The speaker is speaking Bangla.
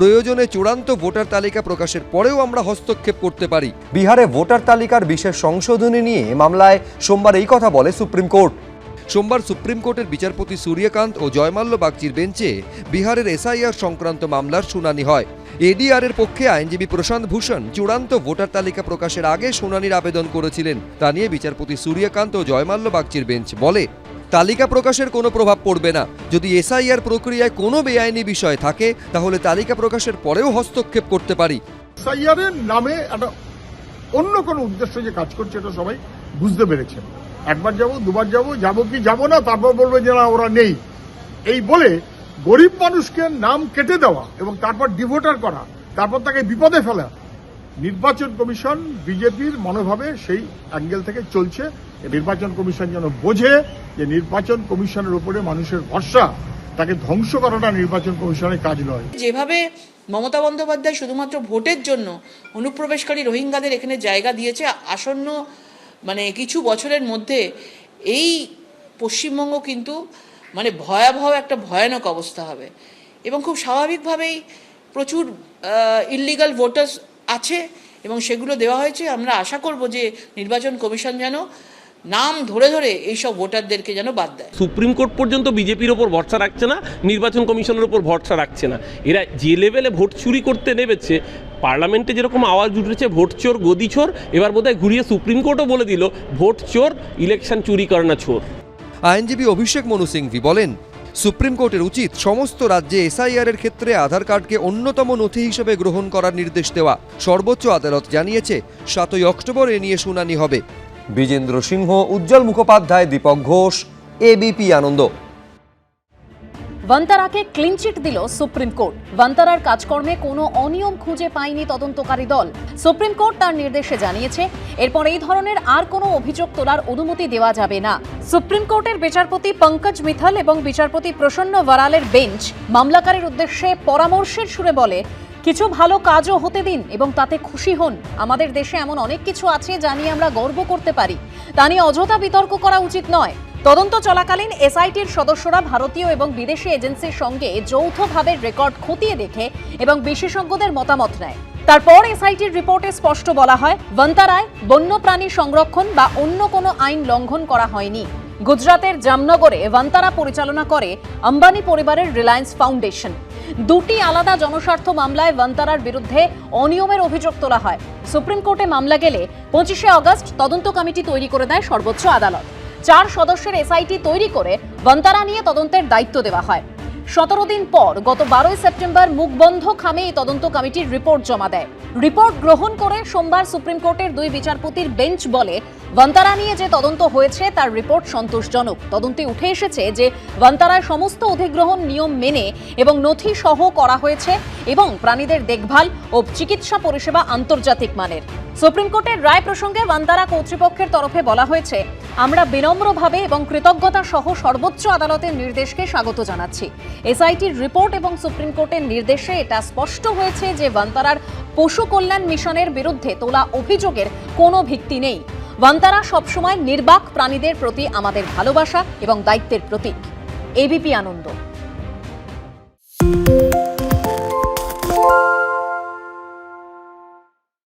প্রয়োজনে চূড়ান্ত ভোটার তালিকা প্রকাশের পরেও আমরা হস্তক্ষেপ করতে পারি। বিহারে ভোটার তালিকার বিশেষ সংশোধনী নিয়ে মামলায় সোমবার এই কথা বলে সুপ্রিম কোর্ট। সোমবার সুপ্রিম কোর্টের বিচারপতি সূর্যকান্ত ও জয়মাল্য বাগচির বেঞ্চে বিহারের এসআইআর সংক্রান্ত মামলার শুনানি হয়। এডিআর এর পক্ষে আইনজীবী প্রশান্ত ভূষণ চূড়ান্ত ভোটার তালিকা প্রকাশের আগে শুনানির আবেদন করেছিলেন। তা নিয়ে বিচারপতি সূর্যকান্ত ও জয়মাল্য বাগচির বেঞ্চ বলে তালিকা প্রকাশের কোনো প্রভাব পড়বে না। যদি এসআইআর প্রক্রিয়ায় কোনো বেআইনি বিষয় থাকে, তাহলে তালিকা প্রকাশের পরেও হস্তক্ষেপ করতে পারি। নামে একটা অন্য কোনো উদ্দেশ্য যে কাজ করছে এটা সবাই বুঝতে পেরেছেন। একবার যাব, দুবার যাব যাব কি যাব না, তারপর বলবে যে না, ওরা নেই। এই বলে গরিব মানুষকে নাম কেটে দেওয়া এবং তারপর ডিভোটার করা, তারপর তাকে বিপদে ফেলা নির্বাচন কমিশন বিজেপির মনোভাবে সেই অ্যাঙ্গেল থেকে চলছে। নির্বাচন কমিশন যেন বোঝে যে নির্বাচন কমিশনের উপরে মানুষের ভরসা, তাকে ধ্বংস করাটা নির্বাচন কমিশনের কাজ নয়। যেভাবে মমতা বন্দ্যোপাধ্যায় শুধুমাত্র ভোটের জন্য অনুপ্রবেশকারী রোহিঙ্গাদের এখানে জায়গা দিয়েছে, আসন্ন মানে কিছু বছরের মধ্যে এই পশ্চিমবঙ্গ কিন্তু মানে ভয়াবহ একটা ভয়ানক অবস্থা হবে। এবং খুব স্বাভাবিকভাবেই প্রচুর ইললিগাল ভোটার্স আছে এবং সেগুলো দেওয়া হয়েছে। আমরা আশা করব যে নির্বাচন কমিশন যেন নাম ধরে ধরে এইসব ভোটারদেরকে যেন বাদ দেয়। সুপ্রিম কোর্ট পর্যন্ত বিজেপির ওপর ভরসা রাখছে না নির্বাচন কমিশনের ওপর ভরসা রাখছে না। এরা যে লেভেলে ভোট চুরি করতে নেমেছে পার্লামেন্টে যেরকম আওয়াজ উঠেছে ভোট চোর গদি চোর এবার বোধহয় ঘুরিয়ে সুপ্রিম কোর্টও বলে দিল ভোট চোর ইলেকশন চুরি করে না চোর। আইনজীবী অভিষেক মনু সিংভি বলেন সুপ্রিম কোর্টের উচিত সমস্ত রাজ্যে এসআইআর এর ক্ষেত্রে আধার কার্ডকে অন্যতম নথি হিসেবে গ্রহণ করার নির্দেশ দেওয়া। সর্বোচ্চ আদালত জানিয়েছে, সাতই অক্টোবর এ নিয়ে শুনানি হবে। বিজেন্দ্র সিংহ, উজ্জ্বল মুখোপাধ্যায়, দীপক ঘোষ এবিপি আনন্দ। ভান্তারাকে ক্লিনচিট দিল সুপ্রিম কোর্ট ভান্তারার কাজকর্মে কোনো অনিয়ম খুঁজে পায়নি তদন্তকারী দল। সুপ্রিম কোর্ট তার নির্দেশে জানিয়েছে, এরপর এই ধরনের আর কোনো অভিযোগ তোলার অনুমতি দেওয়া যাবে না। সুপ্রিম কোর্টের বিচারপতি পঙ্কজ মিথাল এবং বিচারপতি প্রসন্ন ওয়ারালের বেঞ্চ মামলাকারীর উদ্দেশ্যে পরামর্শের সুরে বলে, কিছু ভালো কাজও হতে দিন এবং তাতে খুশি হন। আমাদের দেশে এমন অনেক কিছু আছে যা নিয়ে আমরা গর্ব করতে পারি। তা নিয়ে অযথা বিতর্ক করা উচিত নয়। তদন্ত চলাকালীন এসআইটির সদস্যরা ভারতীয় এবং বিদেশি এজেন্সির সঙ্গে যৌথভাবে রেকর্ড খতিয়ে দেখে এবং বিশেষজ্ঞদের মতামত নেয়। তারপর এসআইটির রিপোর্টে স্পষ্ট বলা হয় বন্তারায় বন্যপ্রাণী সংরক্ষণ বা অন্য কোনো আইন লঙ্ঘন করা হয়নি। গুজরাতের জামনগরে ভান্তারা পরিচালনা করে আম্বানি পরিবারের রিলায়েন্স ফাউন্ডেশন। দুটি আলাদা জনস্বার্থ মামলায় ভান্তারার বিরুদ্ধে অনিয়মের অভিযোগ তোলা হয়। সুপ্রিম কোর্টে মামলা গেলে পঁচিশে অগস্ট তদন্ত কমিটি তৈরি করে দেয় সর্বোচ্চ আদালত। চার সদস্যের এসআইটি তৈরি করে ভান্তারা নিয়ে তদন্তের দায়িত্ব দেওয়া হয়। সতেরো দিন পর গত বারোই সেপ্টেম্বর মুখবন্ধ খামে এই তদন্ত কমিটির রিপোর্ট জমা দেয়। রিপোর্ট গ্রহণ করে সোমবার সুপ্রিম কোর্টের দুই বিচারপতির বেঞ্চ বলে ভান্তারা নিয়ে যে তদন্ত হয়েছে তার রিপোর্ট সন্তোষজনক। তদন্তে উঠে এসেছে যে ভান্তারায় সমস্ত অধিগ্রহণ নিয়ম মেনে এবং নথি সহ করা হয়েছে এবং প্রাণীদের দেখভাল ও চিকিৎসা পরিষেবা আন্তর্জাতিক মানের। সুপ্রিম কোর্টের রায় প্রসঙ্গে ভান্তারা কর্তৃপক্ষের তরফে বলা হয়েছে, আমরা বিনম্রভাবে এবং কৃতজ্ঞতা সহ সর্বোচ্চ আদালতের নির্দেশকে স্বাগত জানাচ্ছি। এসআইটির রিপোর্ট এবং সুপ্রিম কোর্টের নির্দেশে এটা স্পষ্ট হয়েছে যে ভান্তারার পশু কল্যাণ মিশনের বিরুদ্ধে তোলা অভিযোগের কোনো ভিত্তি নেই। ভান্তারা সবসময় নির্বাক প্রাণীদের প্রতি আমাদের ভালোবাসা এবং দায়িত্বের প্রতীক। এবিপি আনন্দ।